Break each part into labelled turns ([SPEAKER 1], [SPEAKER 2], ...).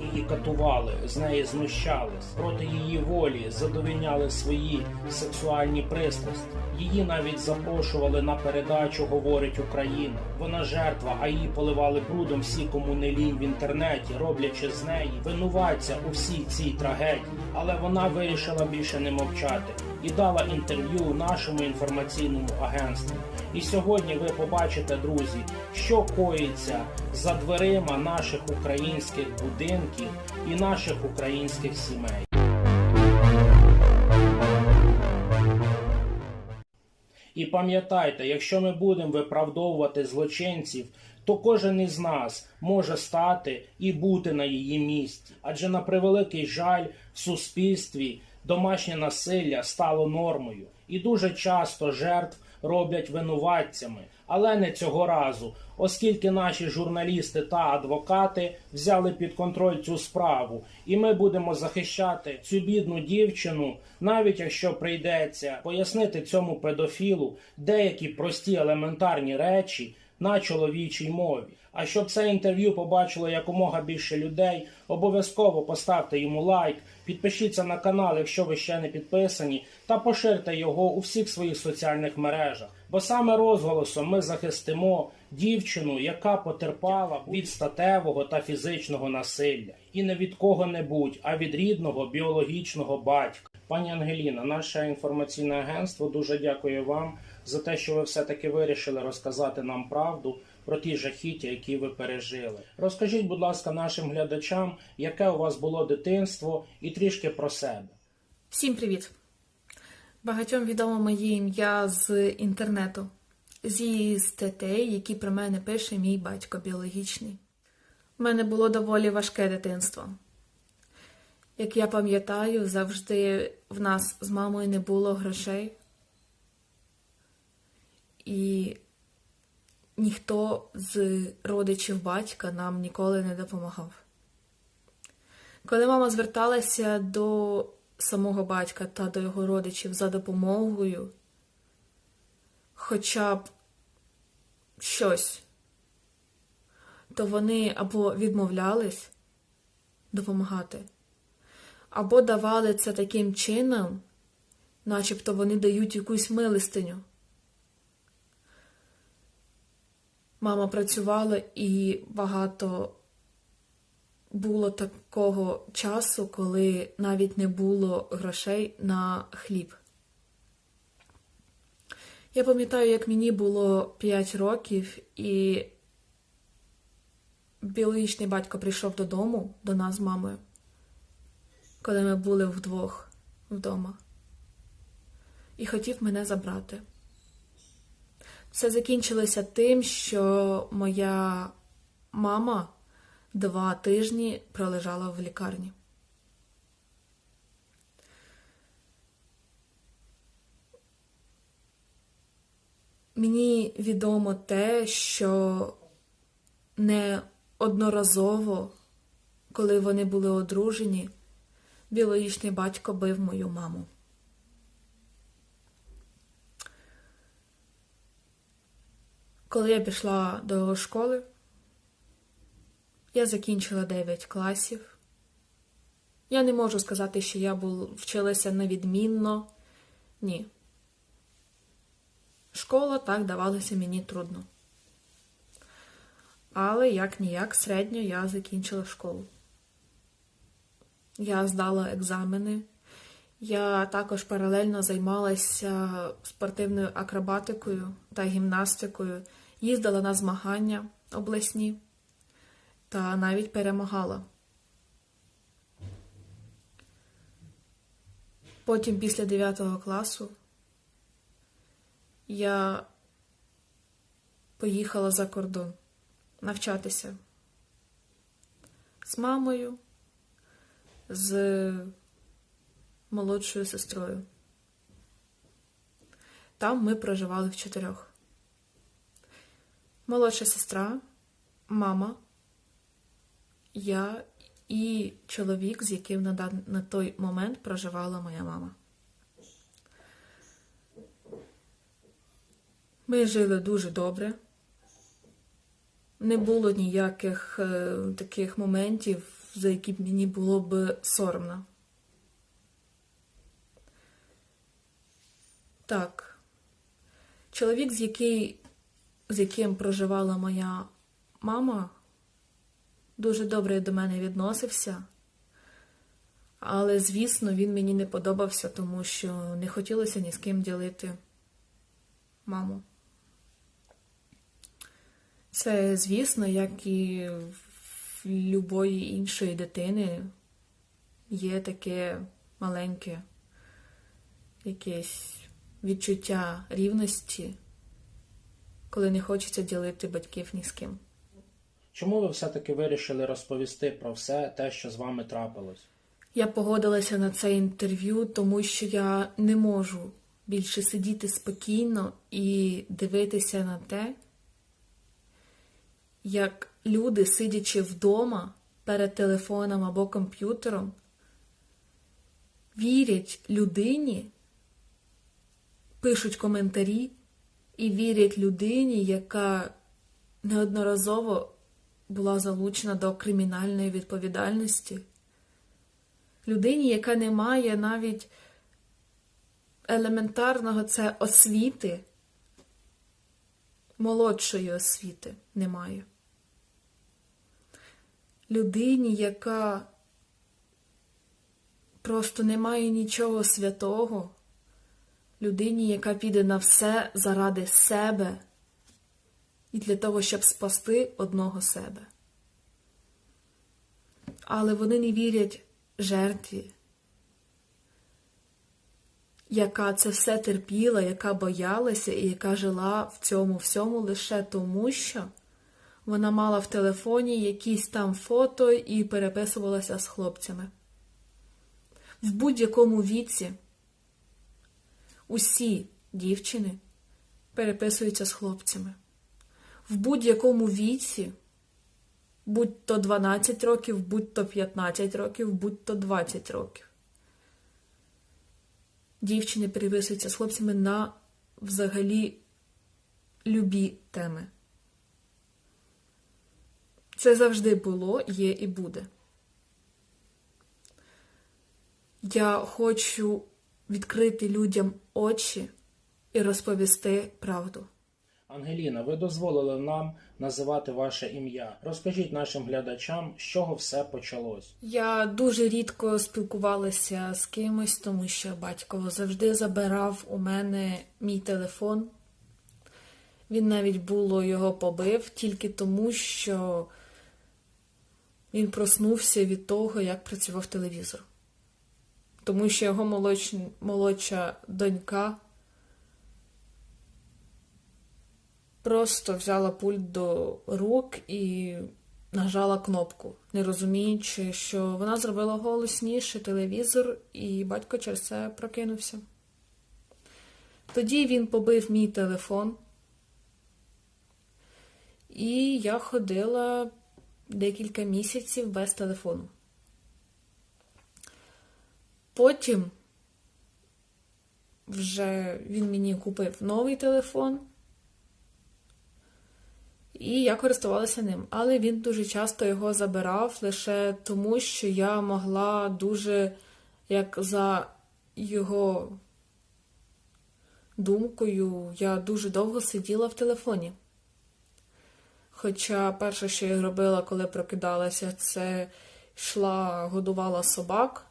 [SPEAKER 1] Її катували, з неї знущались, проти її волі задовільняли свої сексуальні пристрасті. Її навіть запрошували на передачу Говорить Україна. Вона жертва, а її поливали брудом всі, кому не лінь в інтернеті, роблячи з неї винуватця у всій цій трагедії. Але вона вирішила більше не мовчати і дала інтерв'ю нашому інформаційному агентству. І сьогодні ви побачите, друзі, що коїться за дверима наших українських будинків і наших українських сімей. І пам'ятайте, якщо ми будемо виправдовувати злочинців, то кожен із нас може стати і бути на її місці. Адже на превеликий жаль в суспільстві домашнє насилля стало нормою, і дуже часто жертв роблять винуватцями, але не цього разу, оскільки наші журналісти та адвокати взяли під контроль цю справу, і ми будемо захищати цю бідну дівчину, навіть якщо прийдеться пояснити цьому педофілу деякі прості елементарні речі на чоловічій мові. А щоб це інтерв'ю побачило якомога більше людей, обов'язково поставте йому лайк, підпишіться на канал, якщо ви ще не підписані, та поширте його у всіх своїх соціальних мережах. Бо саме розголосом ми захистимо дівчину, яка потерпала від статевого та фізичного насилля, і не від кого-небудь, а від рідного біологічного батька. Пані Ангеліна, наше інформаційне агентство дуже дякує вам за те, що ви все-таки вирішили розказати нам правду про ті жахіття, які ви пережили. Розкажіть, будь ласка, нашим глядачам, яке у вас було дитинство, і трішки про себе.
[SPEAKER 2] Всім привіт! Багатьом відомо моє ім'я з інтернету, зі статей, які про мене пише мій батько біологічний. У мене було доволі важке дитинство. Як я пам'ятаю, завжди в нас з мамою не було грошей, і ніхто з родичів батька нам ніколи не допомагав. Коли мама зверталася до самого батька та до його родичів за допомогою, хоча б щось, то вони або відмовлялись допомагати, або давали це таким чином, начебто вони дають якусь милостиню. Мама працювала і багато було такого часу, коли навіть не було грошей на хліб. Я пам'ятаю, як мені було 5 років, і біологічний батько прийшов додому до нас з мамою, коли ми були вдвох вдома, і хотів мене забрати. Все закінчилося тим, що моя мама два тижні пролежала в лікарні. Мені відомо те, що не одноразово, коли вони були одружені, біологічний батько бив мою маму. Коли я пішла до школи, я закінчила 9 класів. Я не можу сказати, що я вчилася невідмінно. Ні. Школа так давалася мені трудно. Але як ніяк середньо я закінчила школу. Я здала екзамени. Я також паралельно займалася спортивною акробатикою та гімнастикою, їздила на змагання обласні та навіть перемагала. Потім, після 9 класу, я поїхала за кордон навчатися з мамою, з молодшою сестрою. Там ми проживали в чотирьох. Молодша сестра, мама, я і чоловік, з яким на, дан... на той момент проживала моя мама. Ми жили дуже добре. не було ніяких е, таких моментів, за які б мені було б соромно. Так. Чоловік, з, який, з яким проживала моя мама, дуже добре до мене відносився. Але, звісно, він мені не подобався, тому що не хотілося ні з ким ділити маму. Це, звісно, як і в любої іншої дитини є таке маленьке якесь відчуття рівності, коли не хочеться ділити батьків ні з ким.
[SPEAKER 1] Чому ви все-таки вирішили розповісти про все те, що з вами трапилось?
[SPEAKER 2] Я погодилася на це інтерв'ю, тому що я не можу більше сидіти спокійно і дивитися на те, як люди, сидячи вдома перед телефоном або комп'ютером, вірять людині, пишуть коментарі і вірять людині, яка неодноразово була залучена до кримінальної відповідальності. Людині, яка не має навіть елементарного це освіти, молодшої освіти немає. Людині, яка просто не має нічого святого, людині, яка піде на все заради себе і для того, щоб спасти одного себе. Але вони не вірять жертві, яка це все терпіла, яка боялася і яка жила в цьому всьому лише тому, що вона мала в телефоні якісь там фото і переписувалася з хлопцями. В будь-якому віці усі дівчини переписуються з хлопцями. В будь-якому віці будь то 12 років, будь то 15 років, будь то 20 років. Дівчини переписуються з хлопцями на взагалі любі теми. Це завжди було, є і буде. Я хочу відкрити людям очі і розповісти правду.
[SPEAKER 1] Ангеліна, ви дозволили нам називати ваше ім'я. Розкажіть нашим глядачам, з чого все почалось.
[SPEAKER 2] Я дуже рідко спілкувалася з кимось, тому що батько завжди забирав у мене мій телефон. Він навіть було його побив тільки тому, що він проснувся від того, як працював телевізор. Тому що його молодш... молодша донька просто взяла пульт до рук і нажала кнопку, не розуміючи, що вона зробила голосніше телевізор, і батько через це прокинувся. Тоді він побив мій телефон, і я ходила декілька місяців без телефону. Потім вже він мені купив новий телефон. І я користувалася ним, але він дуже часто його забирав лише тому, що я могла дуже, як за його думкою, я дуже довго сиділа в телефоні. Хоча перше, що я робила, коли прокидалася, це йшла, годувала собак,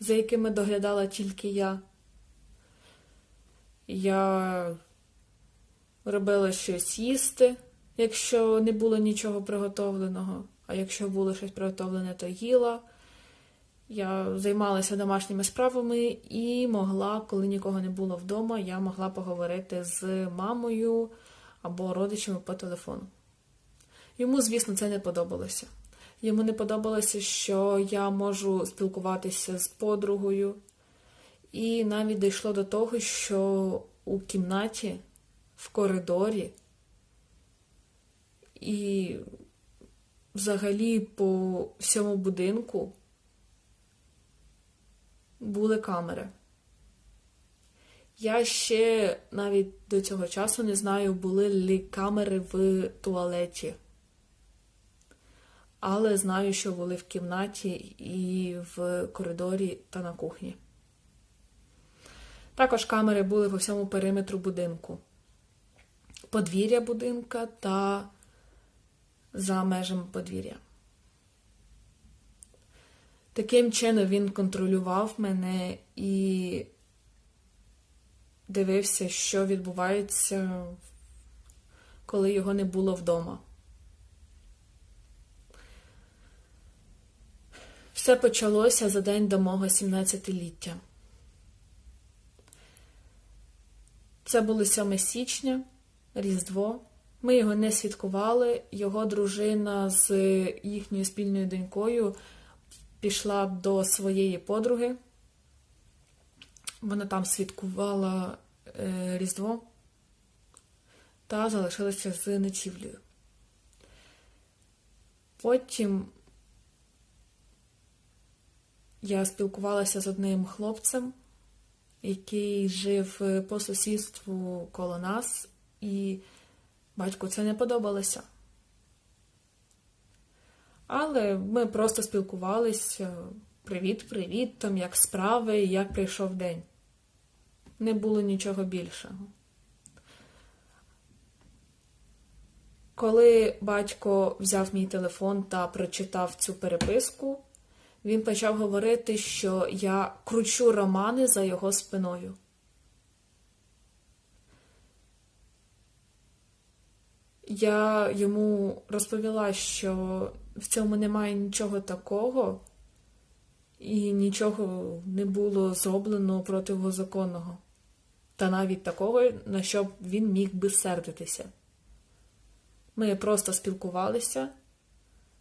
[SPEAKER 2] за якими доглядала тільки я. Я робила щось їсти, якщо не було нічого приготовленого, а якщо було щось приготовлене, то їла. Я займалася домашніми справами і могла, коли нікого не було вдома, я могла поговорити з мамою або родичами по телефону. Йому, звісно, це не подобалося. Йому не подобалося, що я можу спілкуватися з подругою, і навіть дійшло до того, що у кімнаті в коридорі і взагалі по всьому будинку були камери. Я ще навіть до цього часу не знаю, були ли камери в туалеті. Але знаю, що були в кімнаті і в коридорі та на кухні. Також камери були по всьому периметру будинку, подвір'я будинка та за межами подвір'я. Таким чином він контролював мене і дивився, що відбувається, коли його не було вдома. Все почалося за день до мого 17-ліття. Це було 7 січня, Різдво. Ми його не святкували. Його дружина з їхньою спільною донькою пішла до своєї подруги. Вона там святкувала е, Різдво та залишилася з ночівлею. Потім я спілкувалася з одним хлопцем, який жив по сусідству коло нас, і батьку це не подобалося. Але ми просто спілкувалися. Привіт, привіт, там як справи, як прийшов день. Не було нічого більшого. Коли батько взяв мій телефон та прочитав цю переписку, він почав говорити, що я кручу романи за його спиною. Я йому розповіла, що в цьому немає нічого такого, і нічого не було зроблено протизаконного, та навіть такого, на що він міг би сердитися. Ми просто спілкувалися.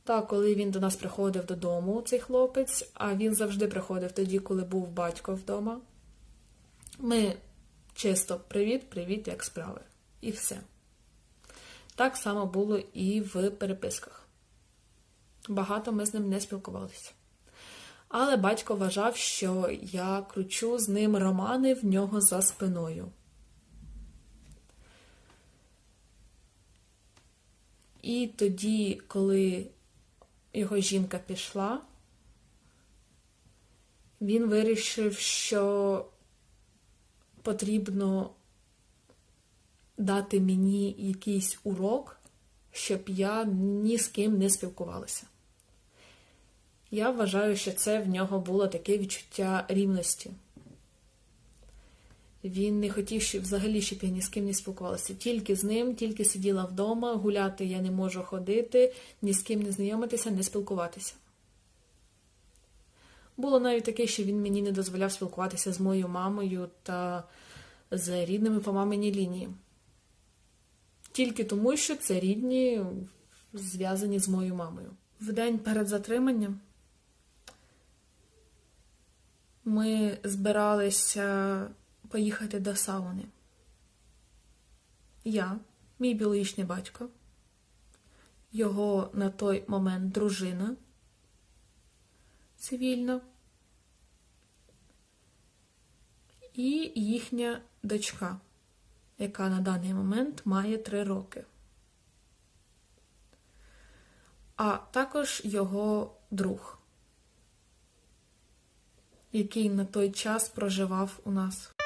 [SPEAKER 2] Та коли він до нас приходив додому, цей хлопець, а він завжди приходив тоді, коли був батько вдома. Ми чисто привіт, привіт, як справи. І все. Так само було і в переписках. Багато ми з ним не спілкувалися. Але батько вважав, що я кручу з ним романи в нього за спиною. І тоді, коли його жінка пішла, він вирішив, що потрібно дати мені якийсь урок, щоб я ні з ким не спілкувалася. Я вважаю, що це в нього було таке відчуття рівності. Він не хотів щоб взагалі, щоб я ні з ким не спілкувалася. Тільки з ним, тільки сиділа вдома, гуляти я не можу ходити, ні з ким не знайомитися, не спілкуватися. Було навіть таке, що він мені не дозволяв спілкуватися з моєю мамою та з рідними по маминій лінії. Тільки тому, що це рідні, зв'язані з моєю мамою. В день перед затриманням ми збиралися поїхати до сауни. Я, мій біологічний батько, його на той момент дружина цивільна і їхня дочка, яка на даний момент має три роки. А також його друг, який на той час проживав у нас.